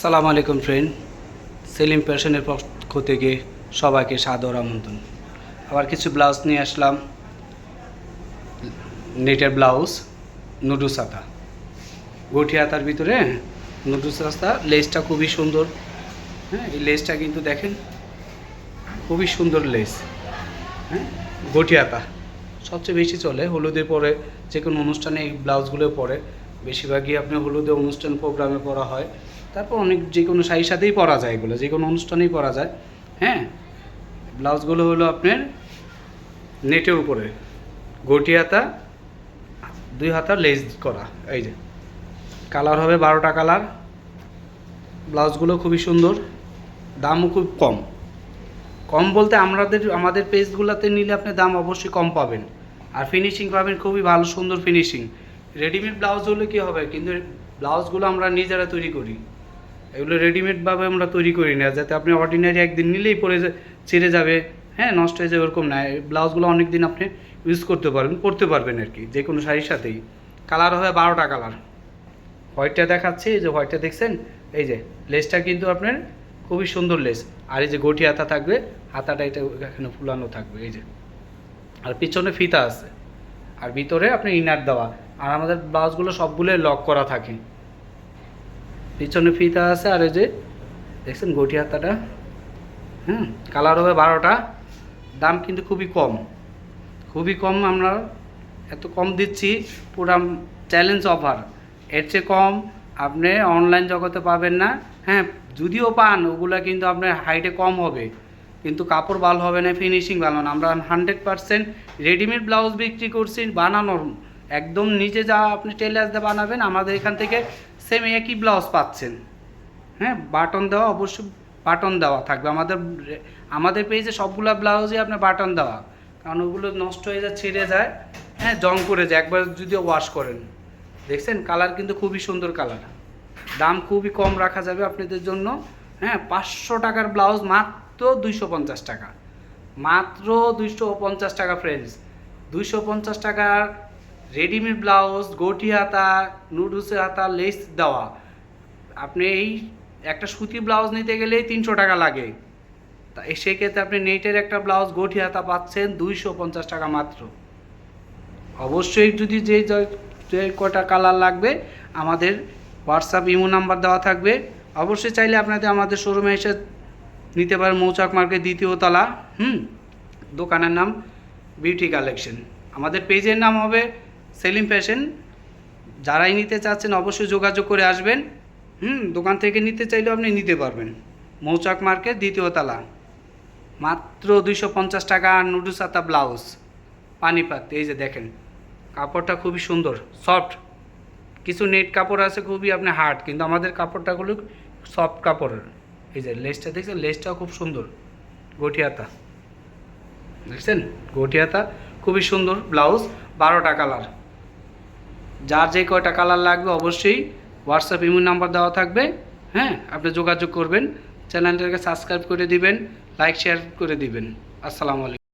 আসসালামু আলাইকুম ফ্রেন্ড সেলিম ফ্যাশনের পক্ষ থেকে সবাইকে সাদর আমন্ত্রণ। আবার কিছু ব্লাউজ নিয়ে আসলাম। নেটের ব্লাউজ নুডুস হাতা গঠি হাতার ভিতরে নুডুস হাতা লেসটা খুবই সুন্দর। হ্যাঁ এই লেসটা কিন্তু দেখেন, খুবই সুন্দর লেস হ্যাঁ গঠি হাতা সবচেয়ে বেশি চলে হলুদে পরে যে কোনো অনুষ্ঠানে এই ব্লাউজগুলো পরে। বেশিরভাগই আপনি হলুদে অনুষ্ঠান প্রোগ্রামে পরা হয়। তারপর অনেক যে কোনো শাড়ির সাথেই পরা যায় এগুলো, যে কোনো অনুষ্ঠানেই পরা যায়। হ্যাঁ? ব্লাউজগুলো হলো আপনার নেটের উপরে, গটি হাতা, দুই হাতা লেস করা, এই যে। কালার হবে বারোটা কালার। ব্লাউজগুলো খুবই সুন্দর, দামও খুব কম। কম বলতে আমাদের আমাদের পেজগুলোতে নিলে আপনি দাম অবশ্যই কম পাবেন। আর ফিনিশিং পাবেন, খুবই ভালো, সুন্দর ফিনিশিং রেডিমেড ব্লাউজ হলে কী হবে? কিন্তু ব্লাউজগুলো আমরা নিজেরা তৈরি করি। এগুলো রেডিমেডভাবে আমরা তৈরি করি না, যাতে আপনি অর্ডিনারি একদিন নিলেই পরে ছিঁড়ে যাবে। হ্যাঁ নষ্ট হয়ে যাবে ওরকম না। ব্লাউজগুলো অনেক দিন আপনি ইউজ করতে পারবেন পরতে পারবেন আর কি যে কোনো শাড়ির সাথেই। কালার হবে বারোটা কালার হোয়াইটটা দেখাচ্ছি, এই যে হোয়াইটটা দেখছেন? এই যে লেসটা কিন্তু আপনার খুবই সুন্দর লেস আর এই যে গটি হাতা থাকবে, হাতাটা এটা এখানে ফুলানো থাকবে, এই যে। আর পিছনে ফিতা আছে। আর ভিতরে আপনি ইনার দেওয়া। আর আমাদের ব্লাউজগুলো সবগুলো লক করা থাকে। পিছনে ফিতা আছে আর এই যে, দেখছেন গটি হাতাটা? হুম, কালার হবে বারোটা। দাম কিন্তু খুবই কম। খুবই কম আমরা এত কম দিচ্ছি, পুরা চ্যালেঞ্জ অফার এর চেয়ে কম আপনি অনলাইন জগতে পাবেন না। হ্যাঁ যদিও পান, ওগুলা কিন্তু আপনার হাইটে কম হবে। কিন্তু কাপড় ভালো হবে না ফিনিশিং ভালো না। আমরা হান্ড্রেড পারসেন্ট রেডিমেড ব্লাউজ বিক্রি করছি, বানানোর। একদম নিজে যা আপনি টেলার দিয়ে বানাবেন, আমাদের এখান থেকে সেম একই ব্লাউজ পাচ্ছেন। হ্যাঁ বাটন দেওয়া অবশ্যই বাটন দেওয়া থাকবে। আমাদের আমাদের পেজে সবগুলো ব্লাউজই আপনার বাটন দেওয়া। কারণ ওগুলো নষ্ট হয়ে যায়, ছিঁড়ে যায় হ্যাঁ জং করে যায়। একবার যদি ওয়াশ করেন। দেখছেন? কালার কিন্তু খুবই সুন্দর কালার দাম খুবই কম রাখা যাবে আপনাদের জন্য। হ্যাঁ পাঁচশো টাকার ব্লাউজ মাত্র দুইশো পঞ্চাশ টাকা। মাত্র দুইশো পঞ্চাশ টাকা ফ্রেন্ডস দুইশো পঞ্চাশ টাকার রেডিমেড ব্লাউজ, গটি হাতা, নুডলসের হাতা লেস দেওয়া। আপনি এই একটা সুতি ব্লাউজ নিতে গেলেই তিনশো টাকা লাগে। তা সেক্ষেত্রে আপনি নেটের একটা ব্লাউজ গঠি হাতা পাচ্ছেন দুইশো পঞ্চাশ টাকা মাত্র। অবশ্যই যদি যে- যে কটা কালার লাগবে, আমাদের হোয়াটসঅ্যাপ, ইমো নাম্বার দেওয়া থাকবে। অবশ্যই চাইলে আপনাদের আমাদের শোরুমে এসে নিতে পারেন মৌচাক মার্কেট দ্বিতীয় তলা, হুম, দোকানের নাম বিউটি কালেকশন আমাদের পেজের নাম হবে সেলিম ফ্যাশন, যারাই নিতে চাচ্ছেন অবশ্যই যোগাযোগ করে আসবেন। হুম, দোকান থেকে নিতে চাইলেও আপনি নিতে পারবেন। মৌচাক মার্কেট, দ্বিতীয় তলা। মাত্র দুইশো পঞ্চাশ টাকা আর নুডুস আতা ব্লাউজ। পানিপাত এই যে দেখেন, কাপড়টা খুবই সুন্দর, সফট। কিছু নেট কাপড় আছে খুবই আপনি হার্ড, কিন্তু আমাদের কাপড়টাগুলো সফট কাপড়ের। এই যে লেসটা দেখছেন, লেসটাও খুব সুন্দর। গঠিয়াতা। দেখছেন? গঠিয়াতা, খুবই সুন্দর ব্লাউজ, বারোটা কালার। যার যে কয়টা কালার লাগবে অবশ্যই হোয়াটসঅ্যাপ ইমো নাম্বার দেওয়া থাকবে। হ্যাঁ আপনি যোগাযোগ করবেন। চ্যানেলটাকে সাবস্ক্রাইব করে দিবেন লাইক শেয়ার করে দিবেন। আসসালামু আলাইকুম।